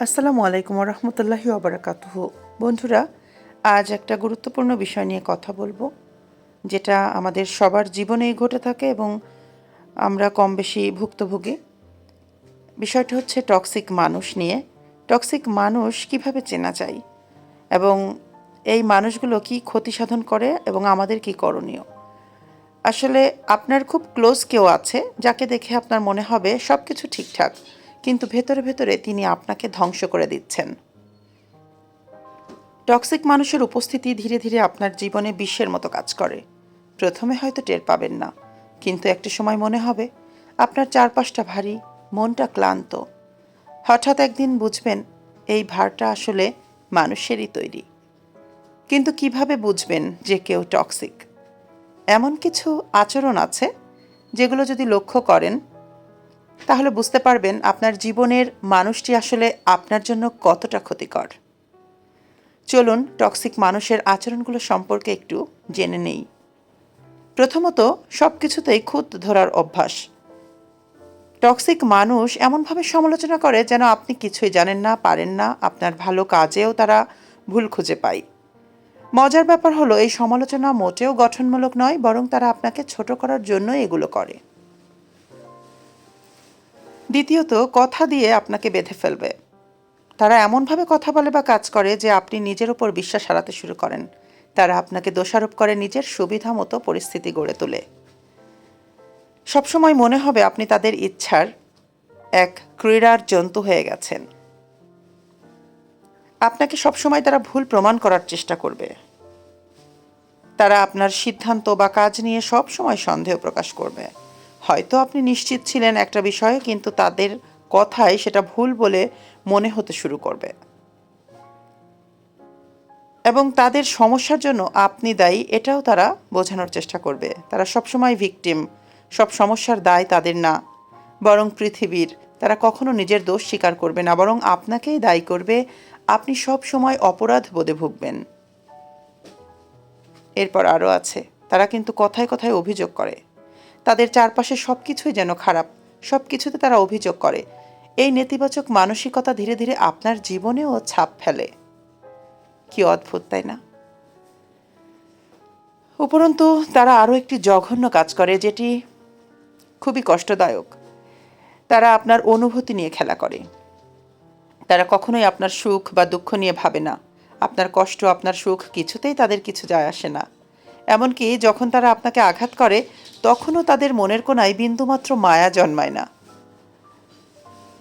আসসালামু আলাইকুম রহমতুল্লাহি অবরাকাতুহ বন্ধুরা, আজ একটা গুরুত্বপূর্ণ বিষয় নিয়ে কথা বলব, যেটা আমাদের সবার জীবনেই ঘটে থাকে এবং আমরা কম বেশি ভুক্তভোগী। বিষয়টা হচ্ছে টক্সিক মানুষ নিয়ে। টক্সিক মানুষ কীভাবে চেনা যায়? এবং এই মানুষগুলো কি ক্ষতি সাধন করে এবং আমাদের কি করণীয়? আসলে আপনার খুব ক্লোজ কেউ আছে, যাকে দেখে আপনার মনে হবে সব কিছু ঠিকঠাক। কিন্তু ভেতরে ভেতরে তিনি আপনাকে ধ্বংস করে দিচ্ছেন। টক্সিক মানুষের উপস্থিতি ধীরে ধীরে আপনার জীবনে বিশ্বের মতো কাজ করে। প্রথমে হয়তো টের পাবেন না, কিন্তু একটা সময় মনে হবে, আপনার চারপাশটা ভারী, মনটা ক্লান্ত। হঠাৎ একদিন বুঝবেন, এই ভারটা আসলে মানুষেরই তৈরি। কিন্তু কীভাবে বুঝবেন যে কেউ টক্সিক? এমন কিছু আচরণ আছে, যেগুলো যদি লক্ষ্য করেন তাহলে বুঝতে পারবেন আপনার জীবনের মানুষটি আসলে আপনার জন্য কতটা ক্ষতিকর। চলুন টক্সিক মানুষের আচরণগুলো সম্পর্কে একটু জেনে নেই। প্রথমত সব কিছুতেই খুঁত ধরার অভ্যাস। টক্সিক মানুষ এমনভাবে সমালোচনা করে যেন আপনি কিছুই জানেন না, পারেন না, আপনার ভালো কাজেও তারা ভুল খুঁজে পায়। মজার ব্যাপার হলো, এই সমালোচনা মোটেও গঠনমূলক নয়, বরং তারা আপনাকে ছোট করার জন্য এগুলো করে। দ্বিতীয়ত, কথা দিয়ে আপনাকে বেঁধে ফেলবে। তারা এমনভাবে কথা বলে বা কাজ করে যে আপনি নিজের ওপর বিশ্বাস হারাতে শুরু করেন। তারা আপনাকে দোষারোপ করে নিজের সুবিধা মতো পরিস্থিতি গড়ে তোলে। সবসময় মনে হবে আপনি তাদের ইচ্ছার এক ক্রীড়ার জন্তু হয়ে গেছেন। আপনাকে সবসময় তারা ভুল প্রমাণ করার চেষ্টা করবে। তারা আপনার সিদ্ধান্ত বা কাজ নিয়ে সব সময় সন্দেহ প্রকাশ করবে। হয়তো আপনি নিশ্চিত ছিলেন একটা বিষয়ে, কিন্তু তাদের কথায় সেটা ভুল বলে মনে হতে শুরু করবে। এবং তাদের সমস্যার জন্য আপনি দায়ী, এটাও তারা বোঝানোর চেষ্টা করবে। তারা সবসময় ভিকটিম সব সমস্যার দায় তাদের না। বরং পৃথিবীর, তারা কখনো নিজের দোষ স্বীকার করবে না, বরং আপনাকেই দায়ী করবে, আপনি সব সময় অপরাধ বোধে ভুগবেন। এরপর আরও আছে, তারা কিন্তু কথায় কথায় অভিযোগ করে। তাদের চারপাশে সব কিছুই যেন খারাপ সব কিছুতে তারা অভিযোগ করে। এই নেতিবাচক মানসিকতা ধীরে ধীরে আপনার জীবনেও ছাপ ফেলে। কি অদ্ভুত, তাই না? উপরন্তু, তারা আরও একটি জঘন্য কাজ করে, যেটি খুবই কষ্টদায়ক। তারা আপনার অনুভূতি নিয়ে খেলা করে। তারা কখনোই আপনার সুখ বা দুঃখ নিয়ে ভাবে না। আপনার কষ্ট, আপনার সুখ কিছুতেই তাদের কিছু যায় আসে না। এমনকি যখন তারা আপনাকে আঘাত করে তখনও তাদের মনের কোনায় বিন্দুমাত্র মায়া জন্মায় না।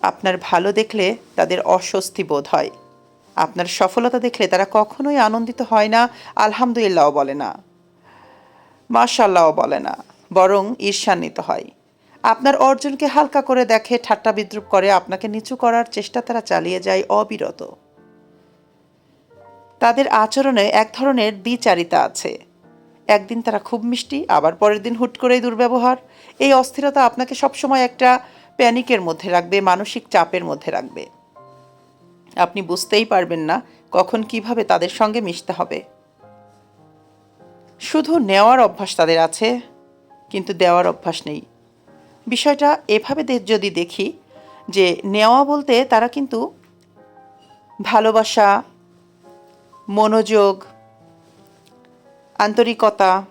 আপনার ভালো দেখলে তাদের অস্বস্তি বোধ হয়। আপনার সফলতা দেখলে তারা কখনোই আনন্দিত হয় না আলহামদুলিল্লাহ বলে না। মাশাল্লাহ বলে না, বরং ঈর্ষান্বিত হয়। আপনার অর্জনকে হালকা করে দেখে, ঠাট্টা বিদ্রুপ করে আপনাকে নিচু করার চেষ্টা তারা চালিয়ে যায় অবিরত। তাদের আচরণে এক ধরনের দ্বিচারিতা আছে। একদিন তারা খুব মিষ্টি, আবার পরের দিন হুট করেই দুর্ব্যবহার। এই অস্থিরতা আপনাকে সবসময় একটা প্যানিকের মধ্যে রাখবে, মানসিক চাপের মধ্যে রাখবে। আপনি বুঝতেই পারবেন না কখন কীভাবে তাদের সঙ্গে মিশতে হবে। শুধু নেওয়ার অভ্যাস তাদের আছে, কিন্তু দেওয়ার অভ্যাস নেই। বিষয়টা এভাবে যদি দেখি যে নেওয়া বলতে তারা কিন্তু ভালোবাসা, মনোযোগ আন্তরিকতা,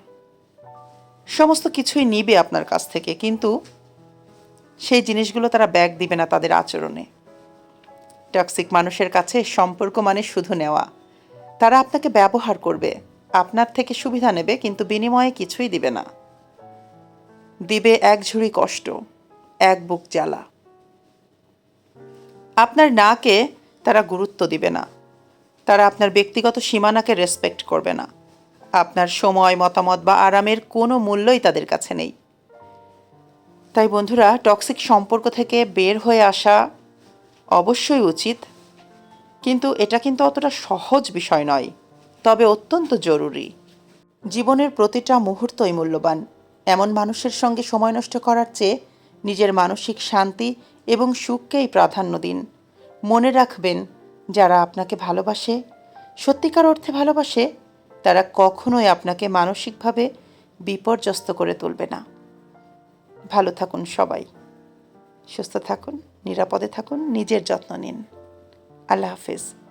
সমস্ত কিছুই নিবে আপনার কাছ থেকে, কিন্তু সেই জিনিসগুলো তারা ব্যাগ দিবে না তাদের আচরণে। টক্সিক মানুষের কাছে সম্পর্ক মানে শুধু নেওয়া। তারা আপনাকে ব্যবহার করবে, আপনার থেকে সুবিধা নেবে, কিন্তু বিনিময়ে কিছুই দিবে না। দিবে এক ঝুড়ি কষ্ট, এক বুক জ্বালা। আপনার নাকে তারা গুরুত্ব দিবে না। তারা আপনার ব্যক্তিগত সীমানাকে রেসপেক্ট করবে না। আপনার সময়, মতামত বা আরামের কোনো মূল্যই তাদের কাছে নেই। তাই বন্ধুরা টক্সিক সম্পর্ক থেকে বের হয়ে আসা অবশ্যই উচিত, কিন্তু এটা কিন্তু অতটা সহজ বিষয় নয়, তবে অত্যন্ত জরুরি। জীবনের প্রতিটা মুহূর্তই মূল্যবান। এমন মানুষের সঙ্গে সময় নষ্ট করার চেয়ে নিজের মানসিক শান্তি এবং সুখকেই প্রাধান্য দিন। মনে রাখবেন, যারা আপনাকে ভালোবাসে, সত্যিকার অর্থে ভালোবাসে তারা কখনোই আপনাকে মানসিকভাবে বিপর্যস্ত করে তুলবে না। ভালো থাকুন সবাই। সুস্থ থাকুন, নিরাপদে থাকুন, নিজের যত্ন নিন। আল্লাহ হাফিজ।